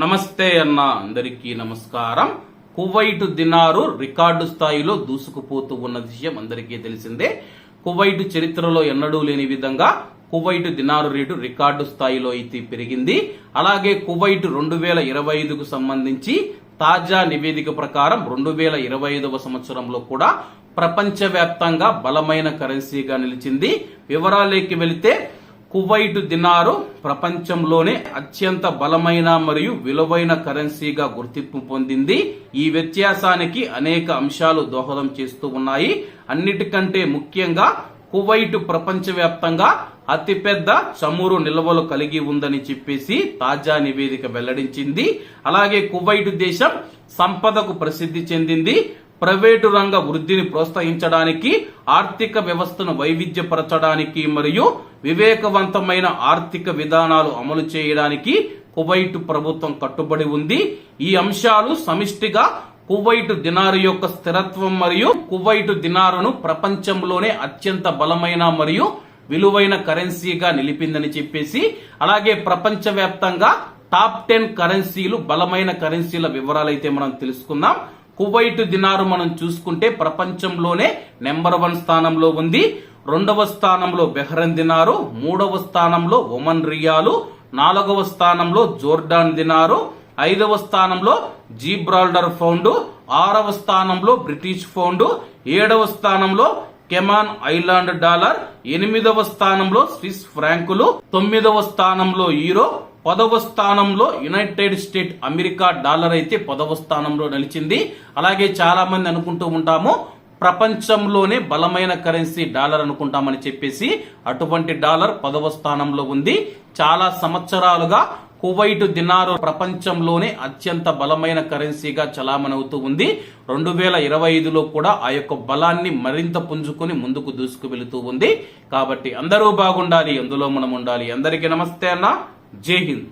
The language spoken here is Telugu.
నమస్తే అన్న అందరికీ నమస్కారం. కువైట్ దినారు రికార్డు స్థాయిలో దూసుకుపోతూ ఉన్న విషయం అందరికీ తెలిసిందే. కువైట్ చరిత్రలో ఎన్నడూ లేని విధంగా కువైట్ దినారు రేటు రికార్డు స్థాయిలో అయితే పెరిగింది. అలాగే కువైట్ రెండు వేల ఇరవై ఐదుకు సంబంధించి తాజా నివేదిక ప్రకారం రెండు వేల ఇరవై ఐదవ సంవత్సరంలో కూడా ప్రపంచవ్యాప్తంగా బలమైన కరెన్సీగా నిలిచింది. వివరాలేకి వెళితే కువైట్ దినారు ప్రపంచంలోనే అత్యంత బలమైన మరియు విలువైన కరెన్సీగా గుర్తింపు పొందింది. ఈ వ్యత్యాసానికి అనేక అంశాలు దోహదం చేస్తూ ఉన్నాయి. అన్నిటికంటే ముఖ్యంగా కువైట్ ప్రపంచవ్యాప్తంగా అతిపెద్ద చమురు నిల్వలు కలిగి ఉందని చెప్పేసి తాజా నివేదిక వెల్లడించింది. అలాగే కువైట్ దేశం సంపదకు ప్రసిద్ధి చెందింది. ప్రైవేటు రంగ వృద్ధిని ప్రోత్సహించడానికి ఆర్థిక వ్యవస్థను వైవిధ్యపరచడానికి మరియు వివేకవంతమైన ఆర్థిక విధానాలు అమలు చేయడానికి కువైట్ ప్రభుత్వం కట్టుబడి ఉంది. ఈ అంశాలు సమిష్టిగా కువైట్ దినారు యొక్క స్థిరత్వం మరియు కువైట్ దినారును ప్రపంచంలోనే అత్యంత బలమైన మరియు విలువైన కరెన్సీగా నిలిపిందని చెప్పేసి అలాగే ప్రపంచవ్యాప్తంగా టాప్ టెన్ కరెన్సీలు బలమైన కరెన్సీల వివరాలు అయితే మనం తెలుసుకుందాం. కువైట్ దినారు మనం చూసుకుంటే ప్రపంచంలోనే నెంబర్ వన్ స్థానంలో ఉంది. రెండవ స్థానంలో బెహ్రన్ దినారు మూడవ స్థానంలో ఒమన్ రియాలు నాలుగవ స్థానంలో జోర్డాన్ దినారు ఐదవ స్థానంలో జీబ్రాల్డర్ ఫౌండ్ ఆరవ స్థానంలో బ్రిటిష్ ఫౌండ్ ఏడవ స్థానంలో కెమాన్ ఐలాండ్ డాలర్ ఎనిమిదవ స్థానంలో స్విస్ ఫ్రాంకులు తొమ్మిదవ స్థానంలో యూరో పదవ స్థానంలో యునైటెడ్ స్టేట్ అమెరికా డాలర్ అయితే పదవ స్థానంలో నిలిచింది. అలాగే చాలా మంది అనుకుంటూ ఉంటాము ప్రపంచంలోనే బలమైన కరెన్సీ డాలర్ అనుకుంటామని చెప్పేసి అటువంటి డాలర్ పదవ స్థానంలో ఉంది. చాలా సంవత్సరాలుగా కువైట్ దినారు ప్రపంచంలోనే అత్యంత బలమైన కరెన్సీగా చలామణవుతూ ఉంది. రెండు వేల ఇరవై ఐదులో కూడా ఆ యొక్క బలాన్ని మరింత పుంజుకొని ముందుకు దూసుకు వెళుతూ ఉంది. కాబట్టి అందరూ బాగుండాలి అందులో మనం ఉండాలి. అందరికీ నమస్తే అన్న. जय हिंद।